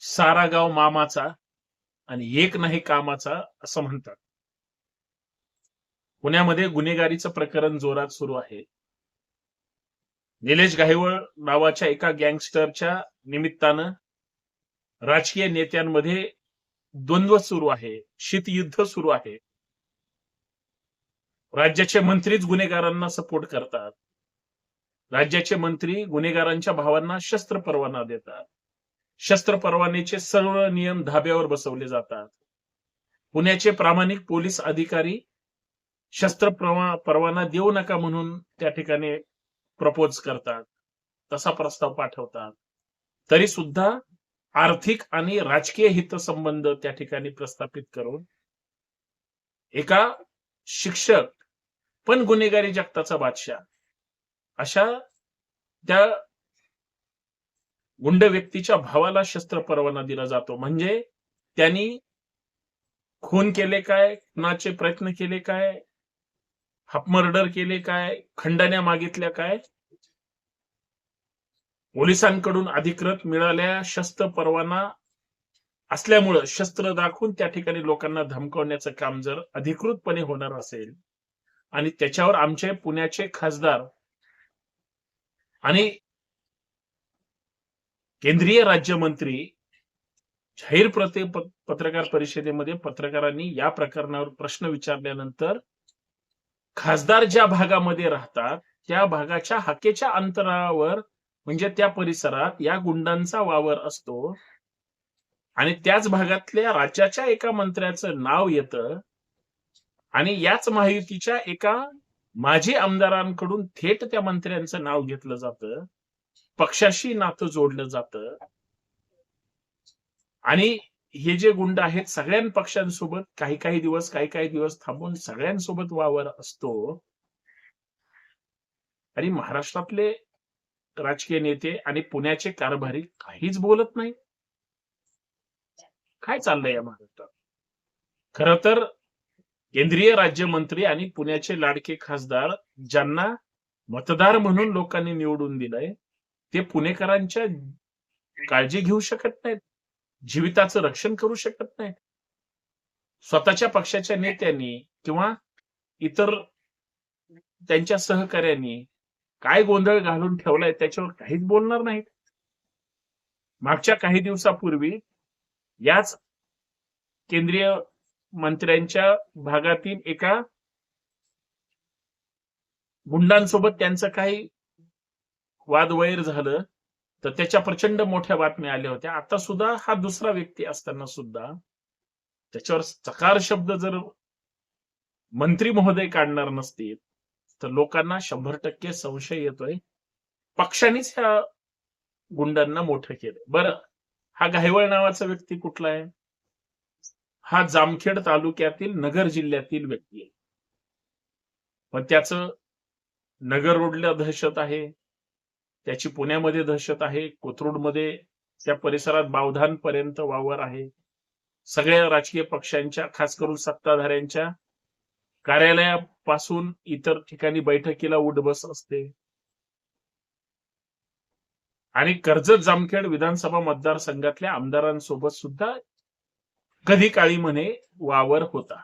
सारा गाव मामाचा आणि एक नाही कामाचा असं म्हणतात. पुण्यामध्ये गुन्हेगारीचं प्रकरण जोरात सुरू आहे. निलेश गायवळ नावाच्या एका गँगस्टरच्या निमित्तानं राजकीय नेत्यांमध्ये द्वंद्व सुरू आहे शीतयुद्ध सुरू आहे. राज्याचे मंत्रीच गुन्हेगारांना सपोर्ट करतात. राज्याचे मंत्री गुन्हेगारांच्या भावांना शस्त्र परवाना देतात. शस्त्र परवान्याचे सर्व नियम धाब्यावर बसवले जातात. पुण्याचे प्रामाणिक पोलीस अधिकारी शस्त्र प्रवा- परवाना देऊ नका म्हणून त्या ठिकाणी प्रपोज करतात. तसा प्रस्ताव पाठवतात. तरी सुद्धा आर्थिक आणि राजकीय हितसंबंध त्या ठिकाणी प्रस्थापित करून एका शिक्षक पण गुन्हेगारी जगताचा बादशाह. अशा त्या गुंड व्यक्तीच्या भावाला शस्त्र परवाना दिला जातो. म्हणजे त्यांनी खून केले काय? खुनाचे प्रयत्न केले काय? हाफ मर्डर केले काय? खंडण्या मागितल्या काय? पोलिसांकडून अधिकृत मिळाल्या शस्त्र परवाना असल्यामुळं शस्त्र दाखवून त्या ठिकाणी लोकांना धमकावण्याचं काम जर अधिकृतपणे होणार असेल आणि त्याच्यावर आमचे पुण्याचे खासदार आणि केंद्रीय राज्यमंत्री जाहीर प्रति पत्रकार परिषदेमध्ये पत्रकारांनी या प्रकरणावर प्रश्न विचारल्यानंतर खासदार ज्या भागामध्ये राहतात त्या भागाच्या हाकेच्या अंतरावर म्हणजे त्या परिसरात या गुंडांचा वावर असतो आणि त्याच भागातल्या राज्याच्या एका मंत्र्याचं नाव येतं आणि याच महायुतीच्या एका माजी आमदारांकडून थेट त्या मंत्र्यांचं नाव घेतलं जातं. पक्षाशी नातं जोडलं जातं. आणि हे जे गुंड आहेत सगळ्या पक्षांसोबत काही काही दिवस काही काही दिवस थांबून सगळ्यांसोबत वावर असतो. आणि महाराष्ट्रातले राजकीय नेते आणि पुण्याचे कारभारी काहीच बोलत नाही. काय चाललंय या महाराष्ट्रात? खर तर केंद्रीय राज्यमंत्री आणि पुण्याचे लाडके खासदार ज्यांना मतदार म्हणून लोकांनी निवडून दिलंय ते पुणेकरांच्या काळजी घेऊ शकत नाहीत. जीविताचं रक्षण करू शकत नाहीत. स्वतःच्या पक्षाच्या नेत्यांनी किंवा इतर त्यांच्या सहकार्यांनी काय गोंधळ घालून ठेवलाय त्याच्यावर काहीच बोलणार नाहीत. मागच्या काही दिवसापूर्वी याच केंद्रीय मंत्र्यांच्या भागातील एका गुंडांसोबत त्यांचं काही वादवैर झालं तर त्याच्या प्रचंड मोठ्या बातम्या आल्या होत्या. आता सुद्धा हा दुसरा व्यक्ती असताना सुद्धा त्याच्यावर चकार शब्द जर मंत्री महोदय काढणार नसतील तर लोकांना शंभर टक्के संशय येतोय. पक्षानेच ह्या गुंडांना मोठं केलं बरं हा घायवळ नावाचा व्यक्ती कुठला आहे? हा जामखेड तालुक्यातील नगर जिल्ह्यातील व्यक्ती आहे. पण त्याच नगर रोडला दहशत आहे. त्याची पुण्यामध्ये दहशत आहे कोथरूडमध्ये त्या परिसरात बावधानपर्यंत वावर आहे. सगळ्या राजकीय पक्षांच्या खास करून सत्ताधाऱ्यांच्या कार्यालयापासून इतर ठिकाणी बैठकीला उठबस असते. आणि कर्जत जामखेड विधानसभा मतदारसंघातल्या आमदारांसोबत सुद्धा कधी काळी म्हणे वावर होता.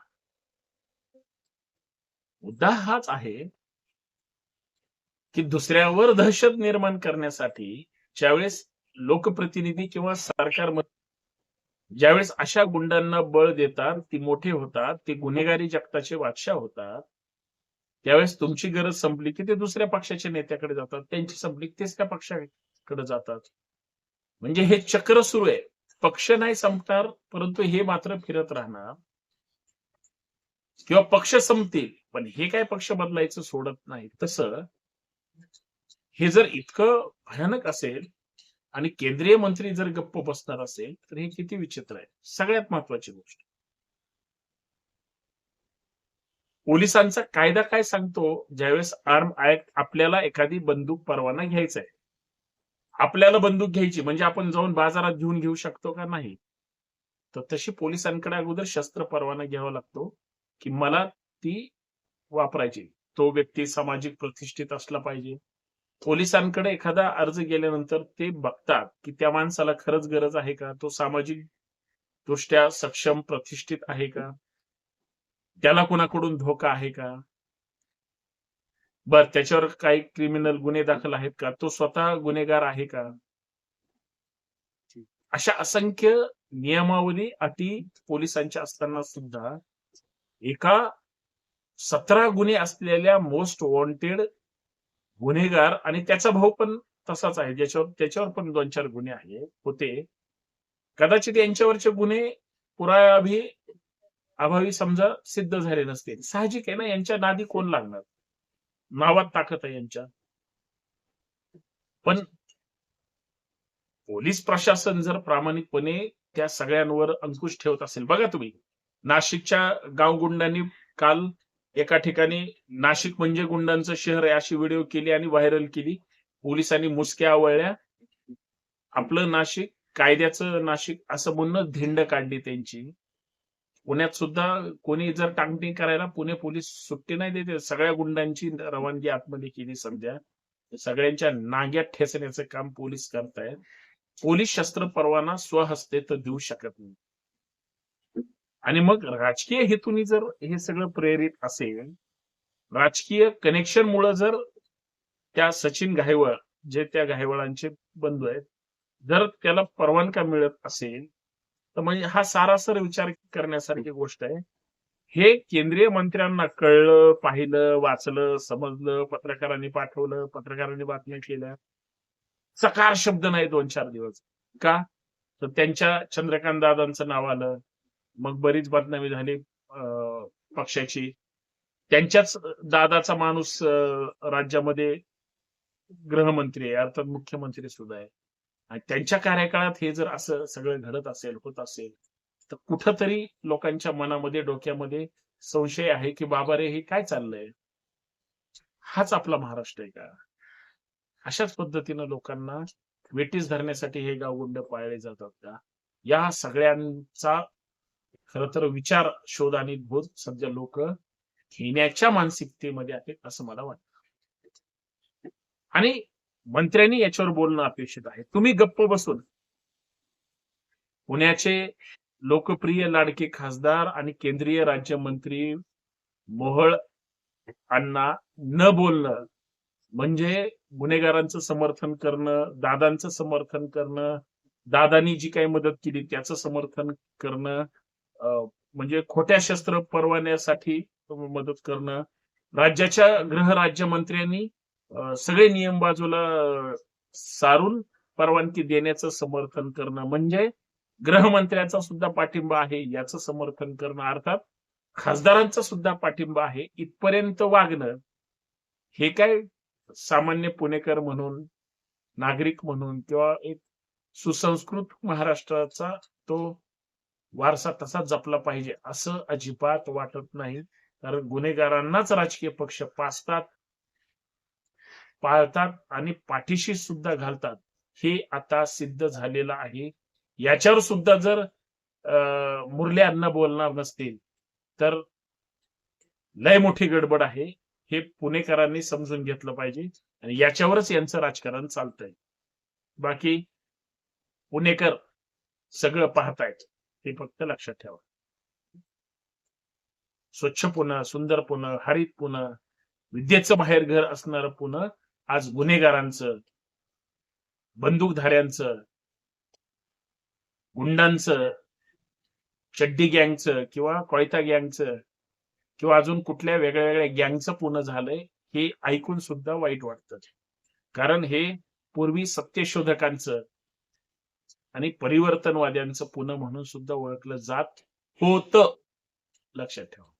मुद्दा हाच आहे की दुसऱ्यावर दहशत निर्माण करण्यासाठी ज्यावेळेस लोकप्रतिनिधी किंवा सरकार ज्यावेळेस अशा गुंडांना बळ देतात ती मोठे होतात ते गुन्हेगारी जगताचे बादशाह होतात त्यावेळेस तुमची गरज संपली की ते दुसऱ्या पक्षाच्या नेत्याकडे जातात त्यांची संपली तेच त्या पक्षाकडे जातात. म्हणजे हे चक्र सुरू आहे. पक्ष नाही संपणार परंतु हे मात्र फिरत राहणार. किंवा पक्ष संपतील पण हे काय पक्ष बदलायचं सोडत नाही. तसं हे जर इतकं भयानक असेल आणि केंद्रीय मंत्री जर गप्प बसणार असेल तर हे किती विचित्र आहे. सगळ्यात महत्वाची गोष्ट. पोलिसांचा कायदा काय सांगतो? ज्यावेळेस आर्म ऍक्ट आपल्याला एखादी बंदूक परवाना घ्यायचा आहे. आपल्याला बंदूक घ्यायची म्हणजे आपण जाऊन बाजारात घेऊन घेऊ शकतो का नाही? तर तशी पोलिसांकडे अगोदर शस्त्र परवाना घ्यावा लागतो की मला ती वापरायची. तो व्यक्ती सामाजिक प्रतिष्ठित असला पाहिजे. पोलिसांकडे एखादा अर्ज गेल्यानंतर ते बघतात की त्या माणसाला खरंच गरज आहे का? तो सामाजिक दृष्ट्या सक्षम प्रतिष्ठित आहे का? त्याला कुणाकडून धोका आहे का? बर त्याच्यावर काही क्रिमिनल गुन्हे दाखल आहेत का? तो स्वतः गुन्हेगार आहे का? अशा असंख्य नियमावली अटी पोलिसांच्या असताना सुद्धा एका सतरा गुन्हे असलेल्या मोस्ट वॉन्टेड गुन्हेगार आणि त्याचा भाऊ पण तसाच आहे. ज्याच्यावर त्याच्यावर पण दोन चार गुन्हे आहे होते. कदाचित यांच्यावरचे गुन्हे पुराव्याअभावी अभावी समजा सिद्ध झाले नसते साहजिक आहे ना यांच्या नादी कोण लागणार? नावात ताकद आहे यांच्या. पण पोलीस प्रशासन जर प्रामाणिकपणे त्या सगळ्यांवर अंकुश ठेवत असेल बघा तुम्ही नाशिकच्या गावगुंडांनी काल एका ठिकाणी नाशिक म्हणजे गुंडांचं शहर आहे अशी व्हिडिओ केली आणि व्हायरल केली. पोलिसांनी मुसक्या आवळल्या. आपलं नाशिक कायद्याचं नाशिक असं म्हणणं धिंड काढली त्यांची. पुण्यात सुद्धा कोणी जर टांगटिंग करायला पुणे पोलीस सुट्टी नाही देते. सगळ्या गुंडांची रवानगी आतमध्ये केली सध्या सगळ्यांच्या नाग्यात ठेचण्याचं काम पोलीस करतायत. पोलीस शस्त्र परवाना स्वहस्ते तर देऊ शकत नाही. आणि मग राजकीय हेतूने जर हे सगळं प्रेरित असेल राजकीय कनेक्शन मुळे जर त्या सचिन घायवळ जे त्या घायवळांचे बंधू आहेत जर त्याला परवानगा मिळत असेल तर म्हणजे हा सारासर विचार करण्यासारखी गोष्ट आहे. हे केंद्रीय मंत्र्यांना कळलं पाहिलं वाचलं समजलं पत्रकारांनी पाठवलं पत्रकारांनी बातम्या केल्या. सकार शब्द नाही दोन चार दिवस. का? तर त्यांच्या चंद्रकांत दादांचं नाव आलं. मग बरीच बदनामी झाली अं, पक्षाची. त्यांच्याच दादाचा माणूस अं, राज्यामध्ये गृहमंत्री आहे अर्थात मुख्यमंत्री सुद्धा आहे. आणि त्यांच्या कार्यकाळात हे जर असं सगळं घडत असेल होत असेल तर कुठंतरी लोकांच्या मनामध्ये डोक्यामध्ये संशय आहे की बाबा रे हे काय चाललंय? हाच आपला महाराष्ट्र आहे का? अशाच पद्धतीनं लोकांना वेटीस धरण्यासाठी हे गावगुंड पाळले जातात का? या सगळ्यांचा खर तर विचार शोध आणि बोध सध्या लोक घेण्याच्या मानसिकतेमध्ये आहेत असं मला वाटतं. आणि मंत्र्यांनी याच्यावर बोलणं अपेक्षित आहे. तुम्ही गप्प बसून पुण्याचे लोकप्रिय लाडके खासदार आणि केंद्रीय राज्यमंत्री मोहळ अण्णा न बोलणं म्हणजे गुन्हेगारांचं समर्थन करणं दादांचं समर्थन करणं दादानी जी काही मदत केली त्याचं समर्थन करणं म्हणजे खोट्या शस्त्र परवान्यासाठी मदत करणं राज्याच्या गृह राज्यमंत्र्यांनी सगळे नियम बाजूला सारून परवानगी देण्याचं समर्थन करणं. म्हणजे गृहमंत्र्याचा सुद्धा पाठिंबा आहे याचं समर्थन करणं अर्थात खासदारांचा सुद्धा पाठिंबा आहे. इथपर्यंत वागणं हे काय सामान्य पुणेकर म्हणून नागरिक म्हणून किंवा एक सुसंस्कृत महाराष्ट्राचा तो वारसा तसा जपला पाहिजे असं अजिबात वाटत नाही. कारण गुन्हेगारांनाच राजकीय पक्ष पाचतात पाळतात आणि पाठीशी सुद्धा घालतात. हे आता सिद्ध झालेलं आहे. याच्यावर सुद्धा जर अं, मुरली अण्णा बोलणार नसतील तर लय मोठी गडबड आहे. हे पुणेकरांनी समजून घेतलं पाहिजे आणि याच्यावरच यांचं राजकारण चालतंय. बाकी पुणेकर सगळं पाहतायत. हे फक्त लक्षात ठेवा. स्वच्छ पुणं सुंदर पुणं हरित पुणं विद्येचं बाहेर घर असणारं पुणं आज गुन्हेगारांचं बंदूकधाऱ्यांचं गुंडांचं चड्डी गँगचं किंवा कोयता गँगचं किंवा अजून कुठल्या वेगळ्या वेगळ्या गँगचं पुणं झालंय हे ऐकून सुद्धा वाईट वाटतं. कारण हे पूर्वी सत्यशोधकांचं आणि परिवर्तनवाद्यांचं पुणे म्हणून सुद्धा ओळखलं जात होतं. लक्षात ठेवा.